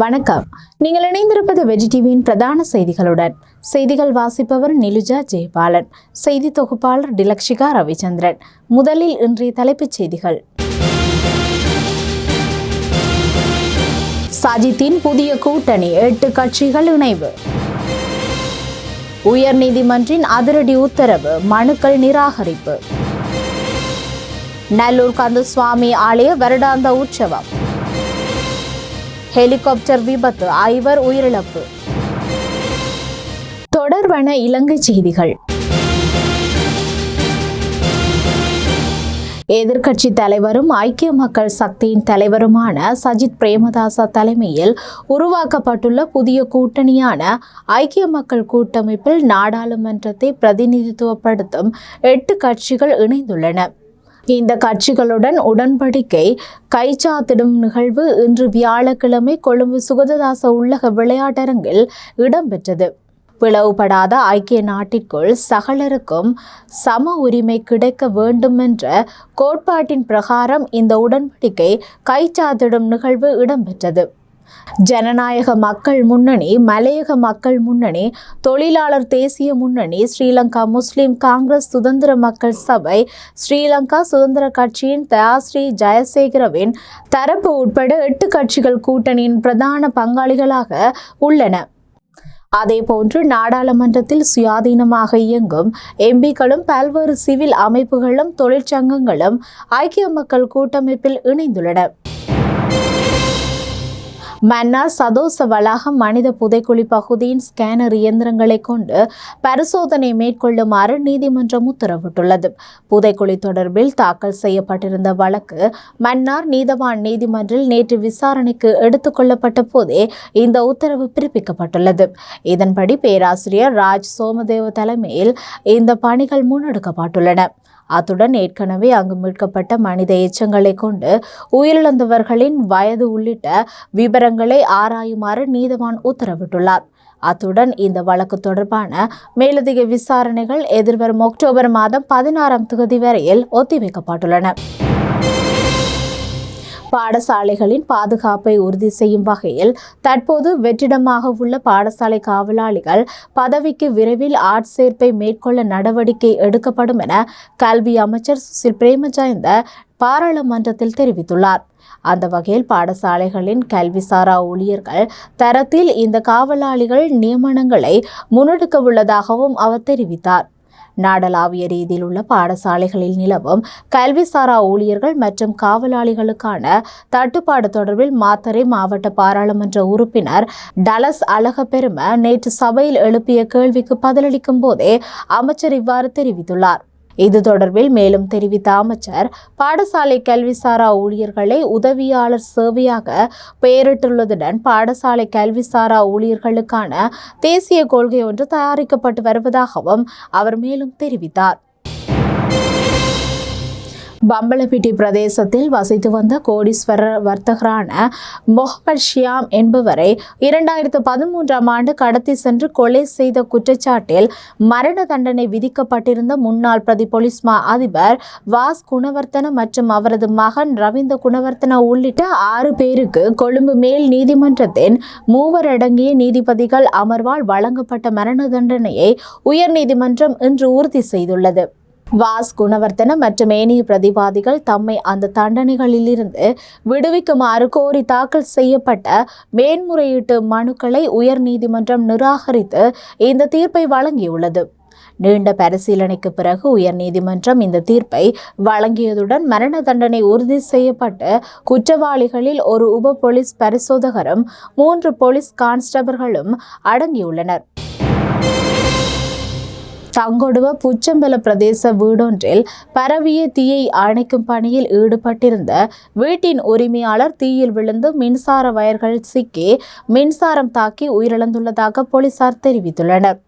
வணக்கம். நீங்கள் இணைந்திருப்பது வெஜி டிவியின் பிரதான செய்திகளுடன். செய்திகள் வாசிப்பவர் நிலுஜா ஜெயபாலன். செய்தி தொகுப்பாளர் டிலக்ஷிகா ரவிச்சந்திரன். முதலில் இன்றைய தலைப்புச் செய்திகள். சஜித்தின் புதிய கூட்டணி எட்டு கட்சிகள் இணைவு. உயர்நீதிமன்றின் அதிரடி உத்தரவு மனுக்கள் நிராகரிப்பு. நல்லூர் கந்தசுவாமி ஆலய வருடாந்த உற்சவம். ஹெலிகாப்டர் விபத்து ஐவர் உயிரிழப்பு. தொடர்வன இலங்கை செய்திகள். எதிர்க்கட்சி தலைவரும் ஐக்கிய மக்கள் சக்தியின் தலைவருமான சஜித் பிரேமதாச தலைமையில் உருவாக்கப்பட்டுள்ள புதிய கூட்டணியான ஐக்கிய மக்கள் கூட்டமைப்பில் நாடாளுமன்றத்தை பிரதிநிதித்துவப்படுத்தும் எட்டு கட்சிகள் இணைந்துள்ளன. இந்த கட்சிகளுடன் உடன்படிக்கை கைச்சாத்திடும் நிகழ்வு இன்று வியாழக்கிழமை கொழும்பு சுகததாச உள்ளக விளையாட்டரங்கில் இடம்பெற்றது. பிளவுபடாத ஐக்கிய நாட்டிற்குள் சகலருக்கும் சம உரிமை கிடைக்க வேண்டும் என்ற கோட்பாட்டின் பிரகாரம் இந்த உடன்படிக்கை கைச்சாத்திடும் நிகழ்வு இடம்பெற்றது. ஜனநாயக மக்கள் முன்னணி மலையக மக்கள் முன்னணி தொழிலாளர் தேசிய முன்னணி ஸ்ரீலங்கா முஸ்லிம் காங்கிரஸ் சுதந்திர மக்கள் சபை ஸ்ரீலங்கா சுதந்திர கட்சியின் தயாஸ்ரீ ஜெயசேகரவின் தரப்பு உட்பட எட்டு கட்சிகள் கூட்டணியின் பிரதான பங்காளிகளாக உள்ளன. அதேபோன்று நாடாளுமன்றத்தில் சுயாதீனமாக இயங்கும் எம்பிக்களும் பல்வேறு சிவில் அமைப்புகளும் தொழிற்சங்கங்களும் ஐக்கிய மக்கள் கூட்டமைப்பில் இணைந்துள்ளன. மன்னார் சதோச வளாகம் மனித புதைக்குழி பகுதியின் ஸ்கேனர் இயந்திரங்களை கொண்டு பரிசோதனை மேற்கொள்ளுமாறு நீதிமன்றம் உத்தரவிட்டுள்ளது. புதைக்குழி தொடர்பில் தாக்கல் செய்யப்பட்டிருந்த வழக்கு மன்னார் நீதவான் நீதிமன்றில் நேற்று விசாரணைக்கு எடுத்துக்கொள்ளப்பட்ட போதே இந்த உத்தரவு பிறப்பிக்கப்பட்டுள்ளது. இதன்படி பேராசிரியர் ராஜ் சோமதேவ தலைமையில் இந்த பணிகள் முன்னெடுக்கப்பட்டுள்ளன. அத்துடன் ஏற்கனவே அங்கு மீட்கப்பட்ட மனித எச்சங்களை கொண்டு உயிரிழந்தவர்களின் வயது உள்ளிட்ட விவரங்களை ஆராயுமாறு நீதவான் உத்தரவிட்டுள்ளார். அத்துடன் இந்த வழக்கு தொடர்பான மேலதிக விசாரணைகள் எதிர்வரும் அக்டோபர் மாதம் பதினாறாம் தேதி வரையில் ஒத்திவைக்கப்பட்டுள்ளன. பாடசாலைகளின் பாதுகாப்பை உறுதி செய்யும் வகையில் தற்போது வெற்றிடமாக உள்ள பாடசாலை காவலாளிகள் பதவிக்கு விரைவில் ஆட்சேர்ப்பை மேற்கொள்ள நடவடிக்கை எடுக்கப்படும் என கல்வி அமைச்சர் சுசில் பிரேமஜயந்த பாராளுமன்றத்தில் தெரிவித்துள்ளார். அந்த வகையில் பாடசாலைகளின் கல்விசாரா ஊழியர்கள் தரத்தில் இந்த காவலாளிகள் நியமனங்களை முன்னெடுக்க உள்ளதாகவும் அவர் தெரிவித்தார். நாடளாவிய ரீதியில் உள்ள பாடசாலைகளில் நிலவும் கல்விசாரா ஊழியர்கள் மற்றும் காவலாளிகளுக்கான தட்டுப்பாடு தொடர்பில் மாத்தறை மாவட்ட பாராளுமன்ற உறுப்பினர் டலஸ் அழகப்பெரும நேற்று சபையில் எழுப்பிய கேள்விக்கு பதிலளிக்கும் போதே அமைச்சர் இவ்வாறு தெரிவித்துள்ளார். இது தொடர்பில் மேலும் தெரிவித்த அமைச்சர் பாடசாலை கல்விசாரா ஊழியர்களை உதவியாளர் சேவையாக பெயரிட்டுள்ளதுடன் பாடசாலை கல்விசாரா ஊழியர்களுக்கான தேசிய கொள்கை ஒன்று தயாரிக்கப்பட்டு வருவதாகவும் அவர் மேலும் தெரிவித்தார். பம்பளப்பிட்டி பிரதேசத்தில் வசித்து வந்த கோடீஸ்வரர் வர்த்தகரான மொஹமட் ஷியாம் என்பவரை இரண்டாயிரத்து பதிமூன்றாம் ஆண்டு கடத்தி சென்று கொலை செய்த குற்றச்சாட்டில் மரண தண்டனை விதிக்கப்பட்டிருந்த முன்னாள் பிரதி போலீஸ் மா அதிபர் வாஸ் குணவர்த்தன மற்றும் அவரது மகன் ரவீந்திர குணவர்த்தன உள்ளிட்ட ஆறு பேருக்கு கொழும்பு மேல் நீதிமன்றத்தின் மூவரடங்கிய நீதிபதிகள் அமர்வால் வழங்கப்பட்ட மரண தண்டனையை உயர்நீதிமன்றம் இன்று உறுதி செய்துள்ளது. வாஸ் குணவர்த்தன மற்றும் ஏனைய பிரதிவாதிகள் தம்மை அந்த தண்டனைகளிலிருந்து விடுவிக்குமாறு கோரி தாக்கல் செய்யப்பட்ட மேன்முறையீட்டு மனுக்களை உயர்நீதிமன்றம் நிராகரித்து இந்த தீர்ப்பை வழங்கியுள்ளது. நீண்ட பரிசீலனைக்கு பிறகு உயர்நீதிமன்றம் இந்த தீர்ப்பை வழங்கியதுடன் மரண தண்டனை உறுதி செய்யப்பட்டு குற்றவாளிகளில் ஒரு உப போலீஸ் பரிசோதகரும் மூன்று போலீஸ் கான்ஸ்டபிள்களும் அடங்கியுள்ளனர். தங்கொடுவ புச்சம்பல பிரதேச வீடொன்றில் பரவிய தீயை அணைக்கும் பணியில் ஈடுபட்டிருந்த வீட்டின் உரிமையாளர் தீயில் விழுந்து மின்சார வயர்கள் சிக்கி மின்சாரம் தாக்கி உயிரிழந்துள்ளதாக போலீசார் தெரிவித்துள்ளனர்.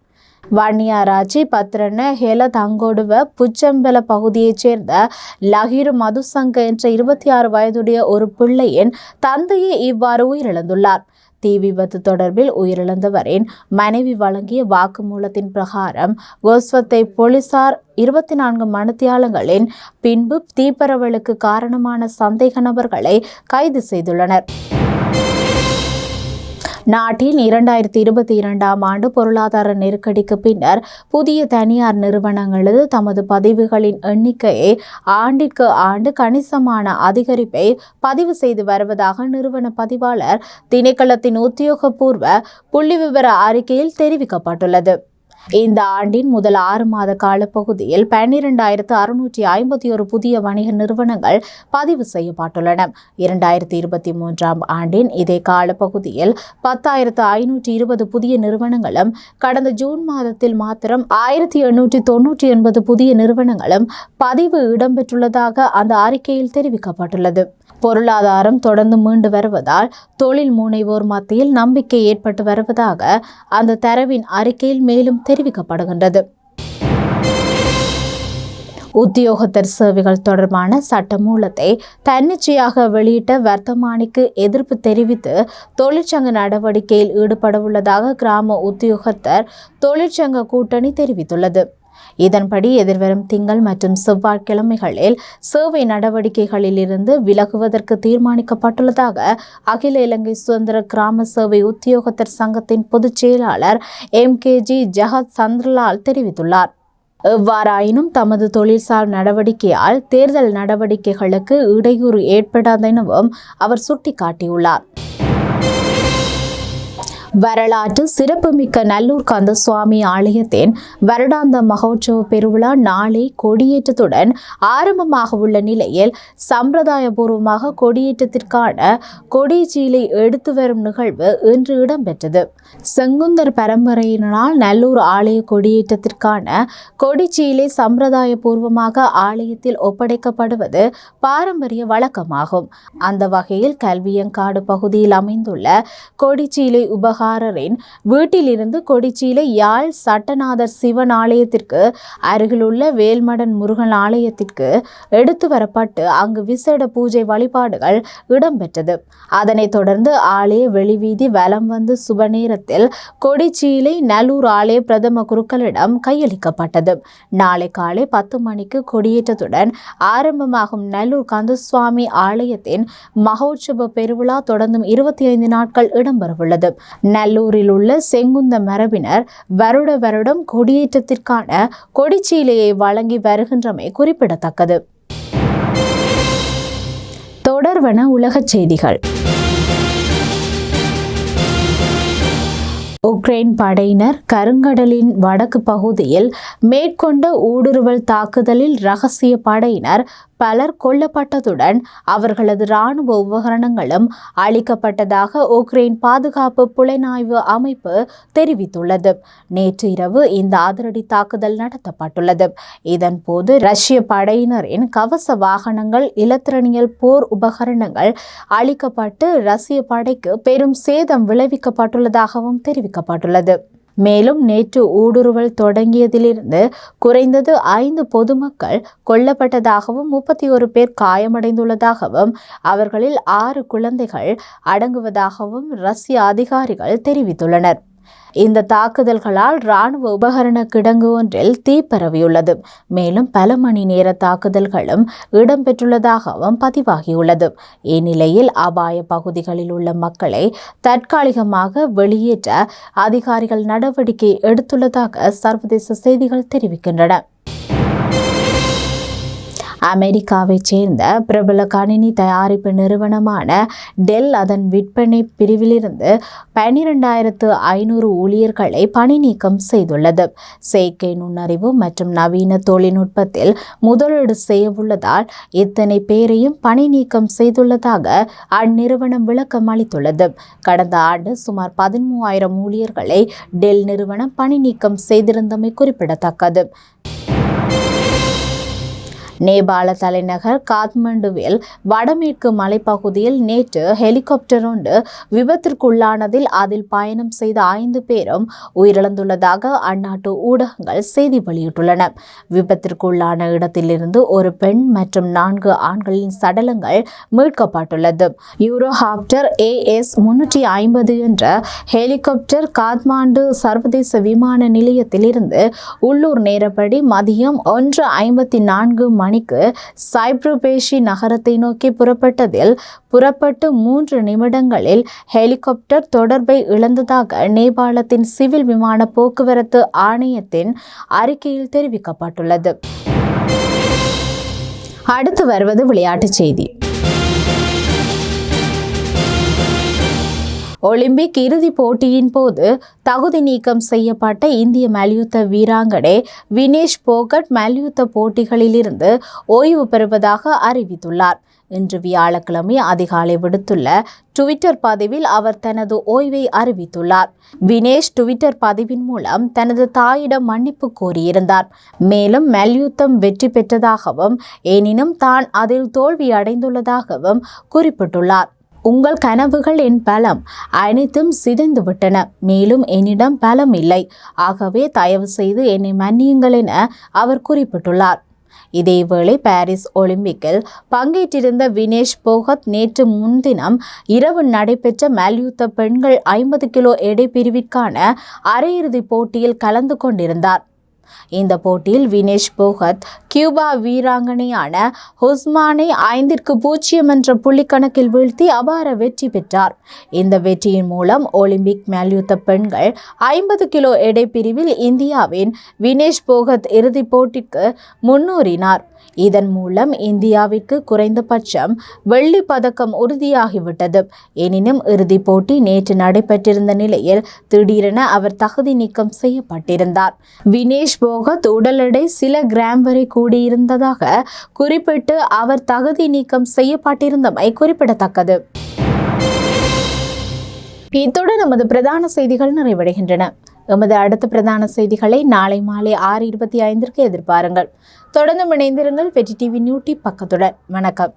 வன்னியாராச்சி பத்ரன ஹெல தங்கோடுவ புச்சம்பல பகுதியைச் சேர்ந்த லஹிரு மதுசங்க என்ற இருபத்தி ஆறு வயதுடைய ஒரு பிள்ளையின் தந்தையே இவ்வாறு உயிரிழந்துள்ளார். தீ விபத்து தொடர்பில் உயிரிழந்தவரின் மனைவி வழங்கிய வாக்குமூலத்தின் பிரகாரம் கோஸ்வத்தை போலீசார் இருபத்தி நான்கு மணித்தியாலங்களின் பின்பு தீப்பரவலுக்கு காரணமான சந்தேக நபர்களை கைது செய்துள்ளனர். நாட்டில் இரண்டாயிரத்தி இருபத்தி இரண்டாம் ஆண்டு பொருளாதார நெருக்கடிக்கு பின்னர் புதிய தனியார் நிறுவனங்களது தமது பதிவுகளின் எண்ணிக்கையை ஆண்டிற்கு ஆண்டு கணிசமான அதிகரிப்பை பதிவு செய்து வருவதாக நிறுவன பதிவாளர் திணைக்களத்தின் உத்தியோகபூர்வ புள்ளிவிவர அறிக்கையில் தெரிவிக்கப்பட்டுள்ளது. இந்த ஆண்டின் முதல் ஆறு மாத காலப்பகுதியில் பன்னிரெண்டாயிரத்து அறுநூற்றி ஐம்பத்தி ஒரு புதிய வணிக நிறுவனங்கள் பதிவு செய்யப்பட்டுள்ளன. இரண்டாயிரத்தி இருபத்தி மூன்றாம் ஆண்டின் இதே காலப்பகுதியில் பத்தாயிரத்து ஐநூற்றி இருபது புதிய நிறுவனங்களும் கடந்த ஜூன் மாதத்தில் மாத்திரம் ஆயிரத்தி எண்ணூற்றி தொன்னூற்றி எண்பது புதிய நிறுவனங்களும் பதிவு இடம்பெற்றுள்ளதாக அந்த அறிக்கையில் தெரிவிக்கப்பட்டுள்ளது. பொருளாதாரம் தொடர்ந்து மீண்டு வருவதால் தொழில் முனைவோர் மத்தியில் நம்பிக்கை ஏற்பட்டு வருவதாக அந்த தரவின் அறிக்கையில் மேலும் தெரிவிக்கப்படுகின்றது. உத்தியோகத்தர் சேவைகள் தொடர்பான சட்டமூலத்தை தன்னிச்சையாக வெளியிட்ட வர்த்தமானிக்கு எதிர்ப்பு தெரிவித்து தொழிற்சங்க நடவடிக்கையில் ஈடுபடவுள்ளதாக கிராம உத்தியோகத்தர் தொழிற்சங்க கூட்டணி தெரிவித்துள்ளது. இதன்படி எதிர்வரும் திங்கள் மற்றும் செவ்வாய்க்கிழமைகளில் சேவை நடவடிக்கைகளில் இருந்து விலகுவதற்கு தீர்மானிக்கப்பட்டுள்ளதாக அகில இலங்கை சுதந்திர கிராம சேவை உத்தியோகத்தர் சங்கத்தின் பொதுச் செயலாளர் M K G Jagath Chandralal தெரிவித்துள்ளார். எவ்வாறாயினும் தமது தொழில்சார் நடவடிக்கையால் தேர்தல் நடவடிக்கைகளுக்கு இடையூறு ஏற்படாதெனவும் அவர் சுட்டிக்காட்டியுள்ளார். வரலாற்று சிறப்புமிக்க நல்லூர் கந்தசுவாமி ஆலயத்தின் வருடாந்த மகோற்சவ பெருவிழா நாளை கொடியேற்றத்துடன் ஆரம்பமாக உள்ள நிலையில் சம்பிரதாயபூர்வமாக கொடியேற்றத்திற்கான கொடிச்சீலை எடுத்து வரும் நிகழ்வு இன்று இடம்பெற்றது. செங்குந்தர் பரம்பரையினால் நல்லூர் ஆலய கொடியேற்றத்திற்கான கொடிச்சீலை சம்பிரதாயபூர்வமாக ஆலயத்தில் ஒப்படைக்கப்படுவது பாரம்பரிய வழக்கமாகும். அந்த வகையில் கல்வியங்காடு பகுதியில் அமைந்துள்ள கொடிச்சீலை உபக பிரகாரரின் வீட்டிலிருந்து கொடிச்சியில யாழ் சட்டநாதர் சிவன் ஆலயத்திற்கு அருகிலுள்ள வேல்மடன் முருகன் ஆலயத்திற்கு எடுத்து வரப்பட்டு அங்கு விசேட பூஜை வழிபாடுகள் இடம்பெற்றது. அதனைத் தொடர்ந்து ஆலய வெளிவீதி வலம் வந்து சுப நேரத்தில் கொடிச்சீலை நல்லூர் ஆலய பிரதம குருக்களிடம் கையளிக்கப்பட்டது. நாளை காலை பத்து மணிக்கு கொடியேற்றத்துடன் ஆரம்பமாகும் நல்லூர் கந்தசுவாமி ஆலயத்தின் மகோற்சவ பெருவிழா தொடர்ந்தும் இருபத்தி ஐந்து நாட்கள் இடம்பெறவுள்ளது. நல்லூரில் உள்ள செங்குந்த மரபினர் வருட வருடம் கொடியேற்றத்திற்கான கொடிச்சீலையை வழங்கி வருகின்றமை குறிப்பிடத்தக்கது. தொடர்வன உலகச் செய்திகள். உக்ரைன் படையினர் கருங்கடலின் வடக்கு பகுதியில் மேற்கொண்ட ஊடுருவல் தாக்குதலில் ரகசிய படையினர் பலர் கொல்லப்பட்டதுடன் அவர்களது இராணுவ உபகரணங்களும் அளிக்கப்பட்டதாக உக்ரைன் பாதுகாப்பு புலனாய்வு அமைப்பு தெரிவித்துள்ளது. நேற்று இரவு இந்த அதிரடி தாக்குதல் நடத்தப்பட்டுள்ளது. இதன்போது ரஷ்ய படையினரின் கவச வாகனங்கள் இலத்திரனியல் போர் உபகரணங்கள் அளிக்கப்பட்டு ரஷ்ய படைக்கு பெரும் சேதம் விளைவிக்கப்பட்டுள்ளதாகவும் தெரிவிக்கப்பட்டுள்ளது. மேலும் நேற்று ஊடுருவல் தொடங்கியதிலிருந்து குறைந்தது ஐந்து பொதுமக்கள் கொல்லப்பட்டதாகவும் முப்பத்தி ஒரு பேர் காயமடைந்துள்ளதாகவும் அவர்களில் ஆறு குழந்தைகள் அடங்குவதாகவும் ரஷ்ய அதிகாரிகள் தெரிவித்துள்ளனர். இந்த தாக்குதல்களால் இராணுவ உபகரண கிடங்கு ஒன்றில் தீ பரவியுள்ளது. மேலும் பல மணி நேர தாக்குதல்களும் இடம்பெற்றுள்ளதாகவும் பதிவாகியுள்ளது. இந்நிலையில் அபாய பகுதிகளில் உள்ள மக்களை தற்காலிகமாக வெளியேற்ற அதிகாரிகள் நடவடிக்கை எடுத்துள்ளதாக சர்வதேச செய்திகள் தெரிவிக்கின்றன. அமெரிக்காவைச் சேர்ந்த பிரபல கணினி தயாரிப்பு நிறுவனமான டெல் அதன் விற்பனை பிரிவிலிருந்து பன்னிரெண்டாயிரத்து ஐநூறு ஊழியர்களை பணி நீக்கம் செய்துள்ளது. செயற்கை நுண்ணறிவு மற்றும் நவீன தொழில்நுட்பத்தில் முதலீடு செய்யவுள்ளதால் இத்தனை பேரையும் பணி நீக்கம் செய்துள்ளதாக அந்நிறுவனம் விளக்கம் அளித்துள்ளது. கடந்த ஆண்டு சுமார் பதிமூவாயிரம் ஊழியர்களை டெல் நிறுவனம் பணி நீக்கம் செய்திருந்தமை குறிப்பிடத்தக்கது. நேபாள தலைநகர் காத்மண்டுவில் வடமேற்கு மலைப்பகுதியில் நேற்று ஹெலிகாப்டர் ஒன்று விபத்திற்குள்ளானதில் அதில் பயணம் செய்த ஐந்து பேரும் உயிரிழந்துள்ளதாக அந்நாட்டு ஊடகங்கள் செய்தி வெளியிட்டுள்ளன. விபத்திற்குள்ளான இடத்திலிருந்து ஒரு பெண் மற்றும் நான்கு ஆண்களின் சடலங்கள் மீட்கப்பட்டுள்ளது. யூரோஹாப்டர் ஏஎஸ் முன்னூற்றி ஐம்பது என்ற ஹெலிகாப்டர் காத்மாண்டு சர்வதேச விமான நிலையத்திலிருந்து உள்ளூர் நேரப்படி மதியம் ஒன்று ஐம்பத்தி நான்கு மணி மணிக்கு சைப்ரோபேஷி நகரத்தை நோக்கி புறப்பட்டதில் புறப்பட்டு மூன்று நிமிடங்களில் ஹெலிகாப்டர் தொடர்பை இழந்ததாக நேபாளத்தின் சிவில் விமான போக்குவரத்து ஆணையத்தின் அறிக்கையில் தெரிவிக்கப்பட்டுள்ளது. அடுத்து வருவது விளையாட்டுச் செய்தி. ஒலிம்பிக் இறுதிப் போட்டியின் போது தகுதி நீக்கம் செய்யப்பட்ட இந்திய மல்யுத்த வீராங்கனை வினேஷ் போகட் மல்யுத்த போட்டிகளிலிருந்து ஓய்வு பெறுவதாக அறிவித்துள்ளார். இன்று வியாழக்கிழமை அதிகாலை விடுத்துள்ள டுவிட்டர் பதிவில் அவர் தனது ஓய்வை அறிவித்துள்ளார். வினேஷ் டுவிட்டர் பதிவின் மூலம் தனது தாயிடம் மன்னிப்பு கோரியிருந்தார். மேலும் மல்யுத்தம் வெற்றி பெற்றதாகவும் எனினும் தான் அதில் தோல்வி அடைந்துள்ளதாகவும் குறிப்பிட்டுள்ளார். உங்கள் கனவுகள் என் பலம். அனைத்தும் சிதைந்து விட்டன மேலும் என்னிடம் பலம் இல்லை. ஆகவே தயவு செய்து என்னை மன்னியுங்கள் என அவர் குறிப்பிட்டுள்ளார். இதேவேளை பாரிஸ் ஒலிம்பிக்கில் பங்கேற்றிருந்த வினேஷ் போகத் நேற்று முன்தினம் இரவு நடைபெற்ற மல்யுத்த பெண்கள் ஐம்பது கிலோ எடை பிரிவிற்கான அரையிறுதிப் போட்டியில் கலந்து கொண்டிருந்தார். இந்த போட்டியில் வினேஷ் போகத் கியூபா வீராங்கனையான ஹுஸ்மானை ஐந்திற்கு பூஜ்ஜியம் என்ற புள்ளிக்கணக்கில் வீழ்த்தி அபார வெற்றி பெற்றார். இந்த வெற்றியின் மூலம் ஒலிம்பிக் மல்யுத்த பெண்கள் ஐம்பது கிலோ எடை பிரிவில் இந்தியாவின் வினேஷ் போகத் இறுதிப் போட்டிக்கு முன்னேறினார். இதன் மூலம் இந்தியாவிற்கு குறைந்தபட்சம் வெள்ளி பதக்கம் உறுதியாகிவிட்டது. எனினும் இறுதிப் போட்டி நேற்று நடைபெற்றிருந்த நிலையில் திடீரென அவர் தகுதி நீக்கம் செய்யப்பட்டிருந்தார். வினேஷ் போகத் உடல் எடை சில கிராம் வரை கூடியிருந்ததாக குறிப்பிட்டு அவர் தகுதி நீக்கம் செய்யப்பட்டிருந்தமை குறிப்பிடத்தக்கது. இத்துடன் நமது பிரதான செய்திகள் நிறைவடைகின்றன. எமது அடுத்த பிரதான செய்திகளை நாளை மாலை ஆறு இருபத்தி ஐந்திற்கு எதிர்பாருங்கள். தொடர்ந்து இணைந்திருங்கள். வெற்றி டிவி நியூட்டி பக்கத்துடன். வணக்கம்.